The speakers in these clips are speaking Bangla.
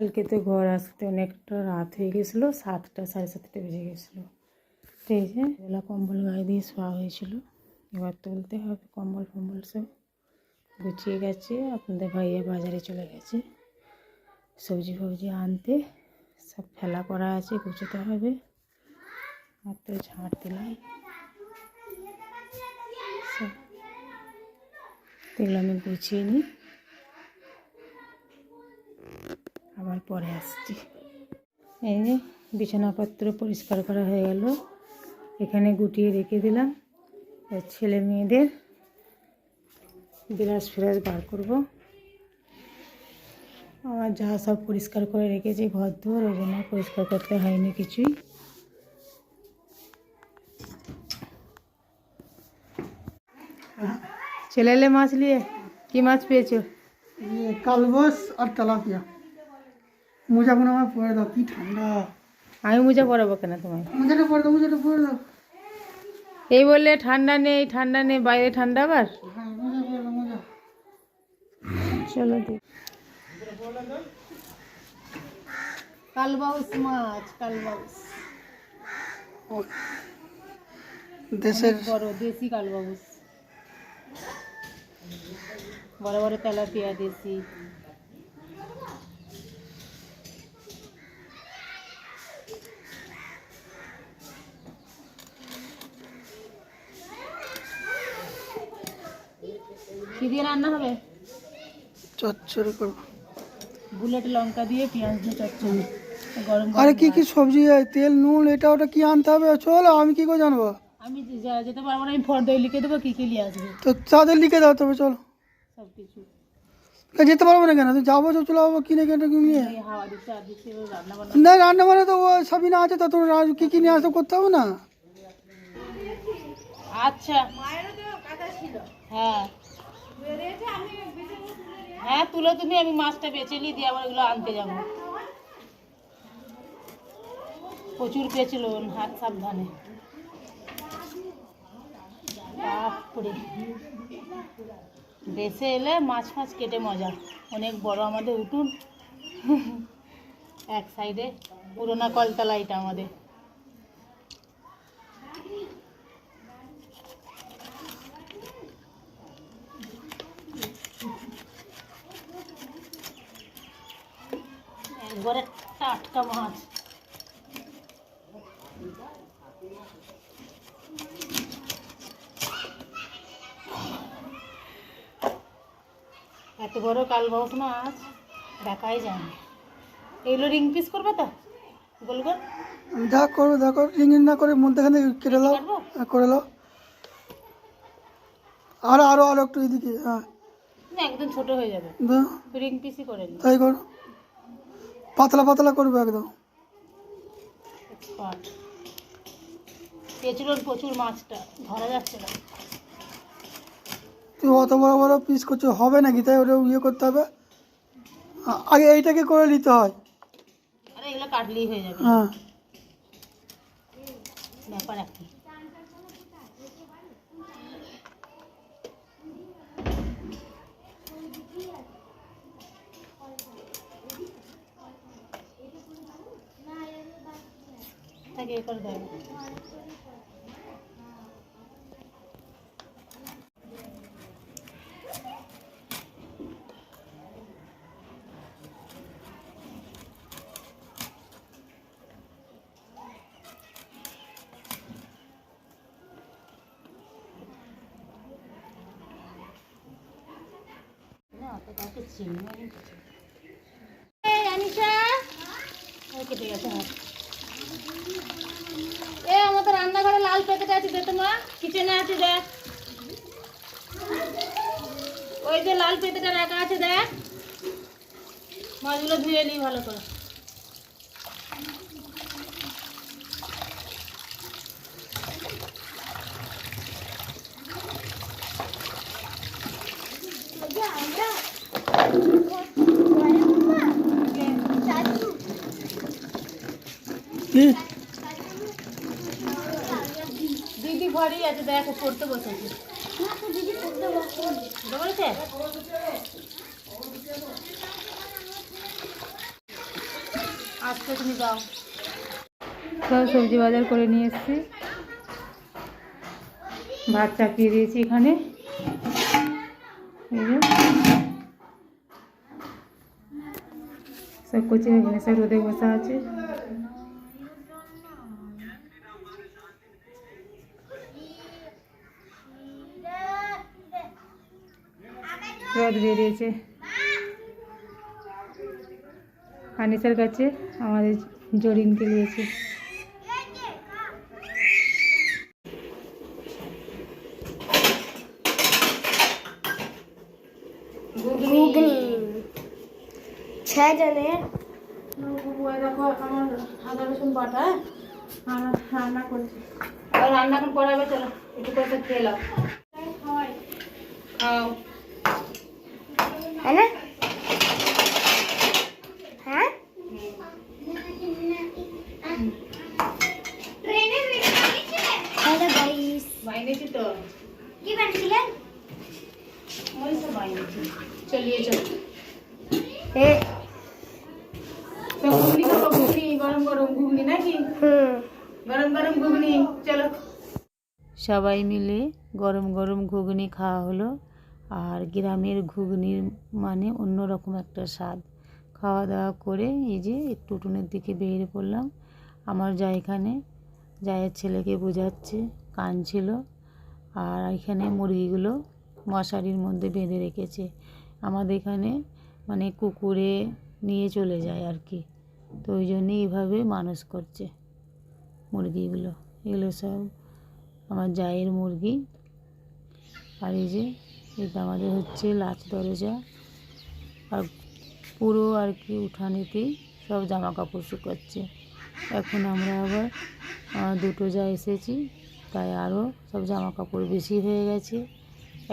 কালকে তো ঘর আসতে অনেকটা রাত হয়ে গেছিল, সাতটা, সাড়ে সাতটা বেজে গেছিল। এই যে বেলা কম্বল গায়ে দিয়ে শোয়া হয়েছিল। এবার তুলতে হবে কম্বল ফম্বল সব। গুছিয়ে গেছে, আপনাদের ভাইয়া বাজারে চলে গেছে। সবজি ফবজি আনতে, সব ফেলা করা আছে, গুছোতে হবে। মাত্র ঝাঁট দিলাম সব এগুলো আমি গুছিয়ে নিই। আবার পরে আসছি। এই যে বিছানাপত্র পরিষ্কার করা হয়ে গেল। এখানে গুটিয়ে রেখে দিলাম। ছেলে মেয়েদের বিরাস ফিরাস বার করব। আমার যা সব পরিষ্কার করে রেখেছি ঘর দুয়ার ওই জন্য পরিষ্কার করতে হয়নি কিছুই। চলে এলে মাছ নিয়ে, কি মাছ পেয়েছ? কালবাস আর তেলাপিয়া। মোজাগুলো আমার পরে দাও কি ঠান্ডা। আমি মোজা পরাবো কেন তোমায়? মোজাটা পরে দাও মোজাটা পরে দাও। এই বললে ঠান্ডা নেই ঠান্ডা নেই বাইরে ঠান্ডা আবার? হ্যাঁ মোজা চলো দেখ কালবাউস মাছ কালবাউস। দেশের বড় দেশি কালবাউস। বড় বড় তেলাপিয়া দেশি। কি দিয়ে রান্না হবে? চচ্চড়ি করব। বুলেট লঙ্কা দিয়ে পেঁয়াজ দিয়ে চচ্চড়ি। গরম আরে কি কি সবজি? তেল নুন এটা ওটা কি আনতে হবে? চলো আমি কি করে জানব? আমি যেতে পারব না আমি ফর্দয় লিখে দেবো কি কি নিয়ে আসবে। তো তাদের লিখে দাও তবে চলো। সব কিছু যেতে পারব না কেন? যাব তো চলে যাব কিনে কিনে নিয়ে। রান্না বান্না। না রান্না মানে তো ও সবই না আছে তো তোর কি কি নিয়ে আসতে করতে হবে না? আচ্ছা। হ্যাঁ। হ্যাঁ তুলো তুমি, আমি মাছটা বেছে নিয়ে দিয়ে আবার এগুলো আনতে যাব। প্রচুর পেয়েছিল হাত সাবধানে। দেশে এলে মাছ ফাছ কেটে মজা। অনেক বড় আমাদের উঠুন। এক সাইডে পুরোনা কলতলা এটা আমাদের। একবারে টাটকা মাছ এত বড় কালবাউস মাছ দেখাই যায় না। এগুলো রিং পিস করবে তো? গোল গোল যা করো দেখো রিঙিন না করে মধ্যখান কেটে দাও? হ্যাঁ, করে দাও। আরও আরও আরও একটু এদিকে হ্যাঁ। একদম ছোট হয়ে যাবে। রিং পিসই করে তাই করো। পাতলা পাতলা করবে একদম। প্রচুর মাছটা ধরা যাচ্ছে না। তুই অত বড় বড় পিস করছ হবে নাকি? তাই ওটা ইয়ে করতে হবে। আগে এইটাকে করে নিতে হয়। আরে এগুলো কাটলেই হয়ে যাবে। হ্যাঁ। ব্যাপার একই। তাকে এ করে কাউকে চিনি আনিশা। কেটে গেছে। রান্নাঘরে লাল প্যাকেট আছে দে তো মা, কিচেনে আছে দেখ ওই যে লাল পেতেটা রাখা আছে দেখ মাছগুলো ধুয়ে নিই ভালো করে। কি দেখ পড়তে বসেছে আজকে তুমি দাও। সব সবজি বাজার করে নিয়ে এসেছি। ভাত চাপিয়ে দিয়েছি এখানে। সব কুচি এখানে সব রোদে বসা আছে। রোদ বেরিয়েছে আনিসের কাছে আমাদের জরিনকে নিয়েছে দেখো আমার আদা রসুন বাটা আর রান্না করছি আর রান্না এখন করাবে চলো একটু করে তো খেয়ে নাও। খাও है ना? হ্যাঁ হ্যালো গাইস বাইনেছি তো কি বানিয়েছিলেন ওই তো বাইনেছি চলিয়ে চল ঘুগনি খাব ঘুগনি গরম গরম ঘুগনি নাকি গরম গরম ঘুগনি চলো সবাই মিলে গরম গরম ঘুগনি খাওয়া হলো। আর গ্রামের ঘুগনির মানে অন্যরকম একটা স্বাদ। খাওয়া দাওয়া করে এই যে একটু উঠোনের দিকে বেরিয়ে পড়লাম আমার যা এখানে, জায়ের ছেলেকে বোঝাচ্ছে কানছিল আর এখানে মুরগিগুলো মশারির মধ্যে বেঁধে রেখেছে। আমাদের এখানে মানে কুকুরে নিয়ে চলে যায় আর কি। তো ওই জন্যে এইভাবে মানুষ করছে মুরগিগুলো। এগুলো সব আমার জায়ের মুরগি। আর এই যে এটা আমাদের হচ্ছে লাচ দরজা। আর পুরো আর কি উঠানেতেই সব জামা কাপড় শুকাচ্ছে। এখন আমরা আবার দুটো যা এসেছি, তাই আরও সব জামা কাপড় বেশি হয়ে গেছে।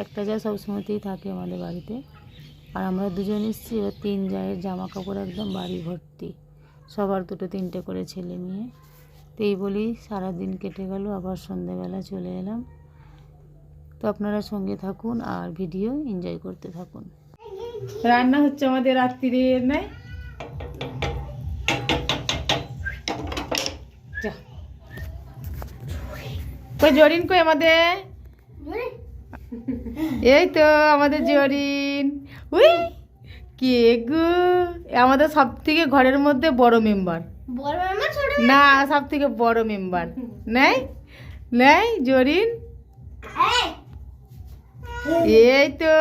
একটা যা সবসময়তেই থাকে আমাদের বাড়িতে। আর আমরা দুজন এসেছি, এবার তিন জায়ের জামা কাপড় একদম বাড়ি ভর্তি। সবার দুটো তিনটে করে ছেলে মেয়ে। তো এই বলেই সারাদিন কেটে গেল, আবার সন্ধেবেলা চলে এলাম। তো আপনারা সঙ্গে থাকুন আর ভিডিও এনজয় করতে থাকুন। রান্না হচ্ছে আমাদের রাত্রির নাই। কই জরিন কই আমাদের? এই তো আমাদের জরিন। উই কে গো আমাদের সব থেকে ঘরের মধ্যে বড় মেম্বার। না সব থেকে বড় মেম্বার। নেই? নেই জরিন? এই তো!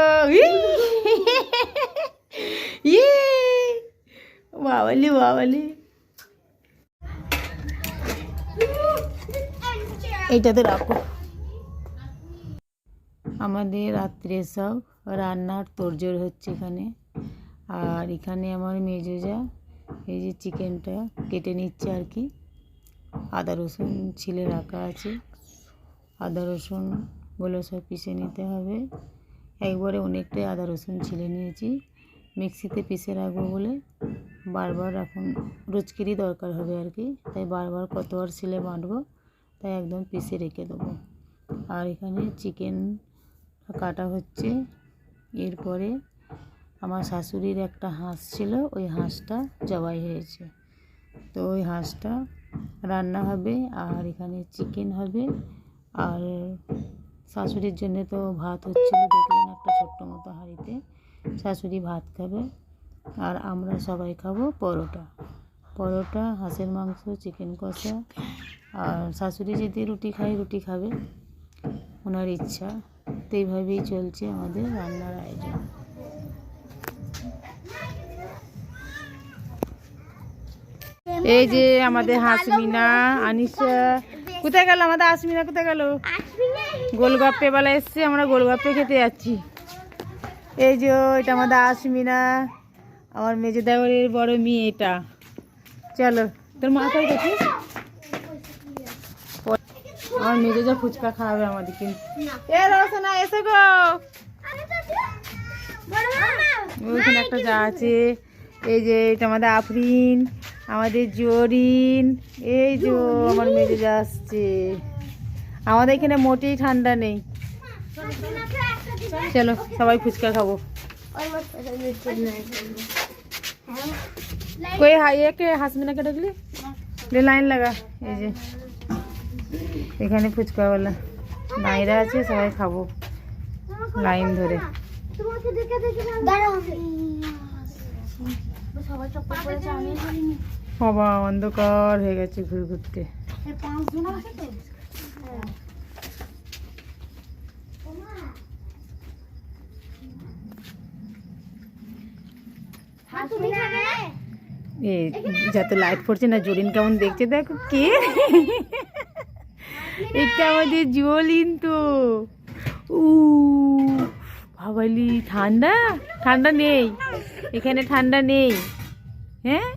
বাবালি বাবালি এইটাতে রাখো। আমাদের রাত্রে সব রান্নার তোড়জোড় হচ্ছে এখানে। আর এখানে আমার মেজোজা এই যে চিকেনটা কেটে নিচ্ছে আর কি। আদা রসুন ছিলে রাখা আছে। আদা রসুনগুলো সব পিষে নিতে হবে। একবারে অনেকটাই আদা রসুন ছিলে নিয়েছি। মিক্সিতে পিষে রাখব বলে বারবার এখন রোজকেরই দরকার হবে আর কি। তাই বারবার কতবার ছিলে বাঁটবো তাই একদম পিষে রেখে দেবো। আর এখানে চিকেন কাটা হচ্ছে। এরপরে আমার শাশুড়ির একটা হাঁস ছিল, ওই হাঁসটা জবাই হয়েছে। তো ওই হাঁসটা রান্না হবে আর এখানে চিকেন হবে আর শাশুড়ির জন্য তো ভাত হচ্ছিল, দেখলেন একটা ছোট্ট মতো হাঁড়িতে। শাশুড়ি ভাত খাবে, আর আমরা সবাই খাব পরোটা। পরোটা, হাঁসের মাংস, চিকেন কষা, আর শাশুড়ি যদি রুটি খায়, রুটি খাবে। ওনার ইচ্ছা, তো এইভাবেই চলছে আমাদের রান্নার আয়োজন। এই যে আমাদের হাসমিনা আনিসা কোথায় গেল? আমাদের আসমিনা কোথায় গেল? গোলগপ্পে বেলা এসছে, আমরা গোলগপ্পে খেতে যাচ্ছি। এই যে, এটা আমাদের আসমিনা আমার মেজে দেওয়ারের বড় মেয়ে এটা চলো, তোর মাথায় গেছে আমার মেজে যা ফুচকা খাওয়াবে আমাদেরকে। এ রসনা এসো গো। ওইখানে একটা যা আছে। এই যে, এটা আমাদের আফরিন। আমাদের জরিন এই যে আমার মেজাজ আসছে। আমাদের এখানে মোটেই ঠান্ডা নেই। চলো সবাই ফুচকা খাব। কই হাইয়েকে হাসমিনাকে ডাকলি? লাইন লাগা এই যে। এখানে ফুচকাওয়ালা। ভাইরা আছে সবাই খাব। লাইন ধরে। বাবা অন্ধকার হয়ে গেছে ঘুরে ঘুরতে। এই পাঁচ জন আছে তো? হ্যাঁ। খাবে? এই যত লাইট পড়ছে না জরিন কেমন দেখছে? দেখো কে? এটা আমাদের জলিন তো। উ ভাবালি ঠান্ডা? ঠান্ডা নেই। এখানে ঠান্ডা নেই। হ্যাঁ?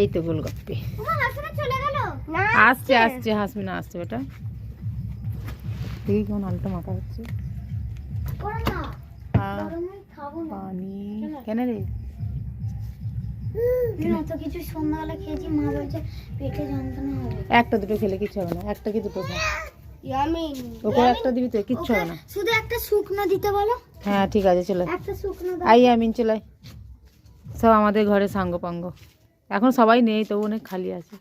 এই তো গোলগপ্পে। চলে আসছে আসছে হাসবে না আসছে বেটা। দেখি কেমন আলটা মাথা হচ্ছে। পানি। কেন রে? কিছু একটা দুটো খেলে কিচ্ছু হবে না একটা কি দুটো ওকে একটা দিবি তো কিচ্ছু হবে না। শুধু একটা শুকনো দিতে বলো। হ্যাঁ ঠিক আছে চলে একটা শুকনো আই আমিন চলাই সব আমাদের ঘরে সাঙ্গ পাঙ্গ এখন সবাই নেই তবু অনেক খালি আছে।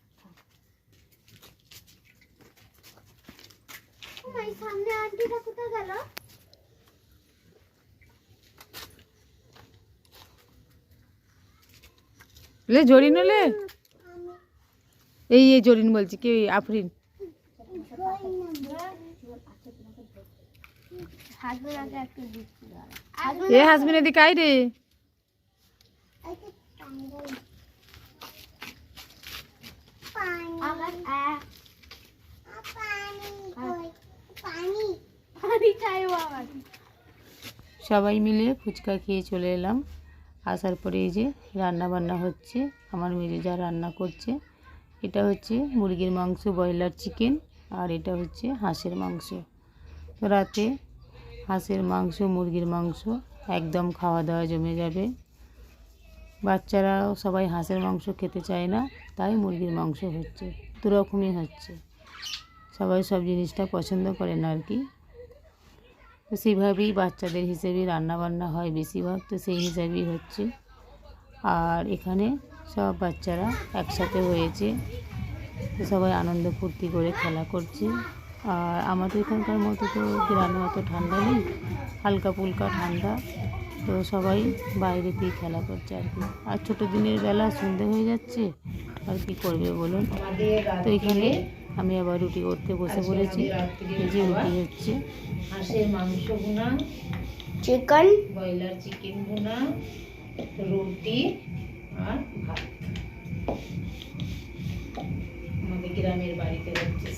লে জরিন লে। এই এই জরিন বলছি কি আফরিন? এ হাসবিন এদিকে আই রে। সবাই মিলে ফুচকা খেয়ে চলে এলাম। আসার পরে এই যে রান্না বান্না হচ্ছে, আমার মেয়ে যা রান্না করছে। এটা হচ্ছে মুরগির মাংস, ব্রয়লার চিকেন, আর এটা হচ্ছে হাঁসের মাংস। তো রাতে হাঁসের মাংস, মুরগির মাংস একদম খাওয়া দাওয়া জমে যাবে। বাচ্চারাও সবাই হাঁসের মাংস খেতে চায় না, তাই মুরগির মাংস হচ্ছে দু রকমই হচ্ছে। সবাই সব জিনিসটা পছন্দ করে না আর কি। তো সেভাবেই বাচ্চাদের হিসেবে রান্না বান্না হয় বেশিরভাগ, তো সেই হিসাবেই হচ্ছে। আর এখানে সব বাচ্চারা একসাথে হয়েছে, তো সবাই আনন্দ ফুর্তি করে খেলা করছে। আর আমাদের এখানকার মতো তো গ্রামে অত ঠান্ডা নেই হালকা ফুলকা ঠান্ডা। তো সবাই বাইরে বাইরেতেই খেলা করছে আর কি। আর ছোটো দিনের বেলা সন্ধে হয়ে যাচ্ছে আর কি করবে বলুন? তো এখানে আমি আবার রুটি করতে বসে পড়েছি। এই যে রুটি হচ্ছে। হাঁসের মাংস চিকেন ব্রয়লার চিকেন ভুনা রুটি আর ভাত। আমাদের গ্রামের বাড়িতে হচ্ছে।